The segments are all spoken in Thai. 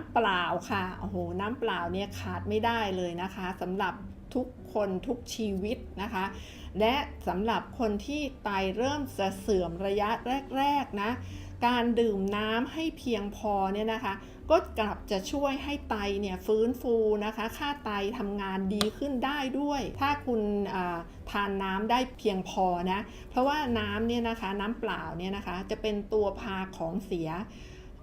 ำเปล่าค่ะ โอ้โห น้ำเปล่าเนี่ยขาดไม่ได้เลยนะคะสำหรับทุกคนทุกชีวิตนะคะ และสำหรับคนที่ไตเริ่มจะเสื่อมระยะแรกๆนะการดื่มน้ำให้เพียงพอเนี่ยนะคะ ก็กลับจะช่วยให้ไตเนี่ยฟื้นฟูนะคะ ค่าไตทำงานดีขึ้นได้ด้วย ถ้าคุณทานน้ำได้เพียงพอนะ เพราะว่าน้ำเนี่ยนะคะน้ำเปล่าเนี่ยนะคะ จะเป็นตัวพาของเสีย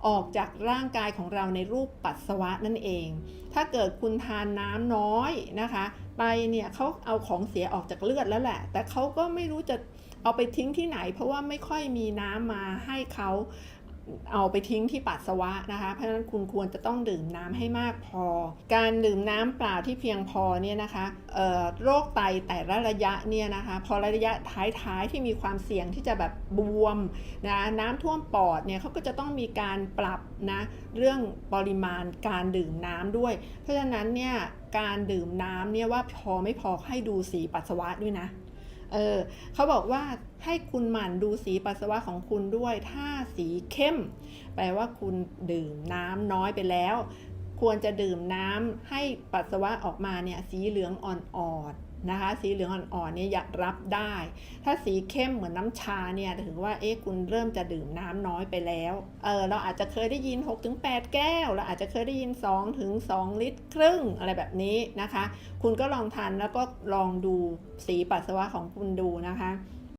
ออกจากร่างกายของเราในรูปปัสสาวะนั่นเอง ถ้าเกิดคุณทานน้ำน้อยนะคะ ไปเนี่ยเขาเอาของเสียออกจากเลือดแล้วแหละ แต่เขาก็ไม่รู้จะเอาไปทิ้งที่ไหน เพราะว่าไม่ค่อยมีน้ำมาให้เขา เอาไปทิ้งที่ปัสสาวะนะคะ เพราะฉะนั้นคุณควรจะต้องดื่มน้ำให้มากพอ การดื่มน้ำเปล่าที่เพียงพอเนี่ยนะคะโรคไตแต่ละระยะเนี่ยนะคะ พอระยะท้ายๆที่มีความเสี่ยงที่จะแบบบวมนะน้ำท่วมปอดเนี่ยเขาก็จะต้องมีการปรับนะเรื่องปริมาณการดื่มน้ำด้วย เพราะฉะนั้นเนี่ยการดื่มน้ำเนี่ยว่าพอไม่พอให้ดูสีปัสสาวะด้วยนะ เออเขาบอกว่าให้คุณหมั่นดูสีปัสสาวะของคุณด้วย ถ้าสีเข้ม แปลว่าคุณดื่มน้ำน้อยไปแล้ว ควรจะดื่มน้ำให้ปัสสาวะออกมาเนี่ยสีเหลืองอ่อนๆนะคะ สีเหลืองอ่อนๆเนี่ยยากรับได้ ถ้าสีเข้มเหมือนน้ำชาเนี่ยถือว่าเอ๊ะคุณเริ่มจะดื่มน้ำน้อยไปแล้วเออเราอาจจะเคยได้ยิน 6-8 แก้ว เราอาจจะเคยได้ยิน 2-2 ลิตรครึ่งอะไรแบบนี้นะคะ คุณก็ลองทานแล้วก็ลองดูสีปัสสาวะของคุณดูนะคะ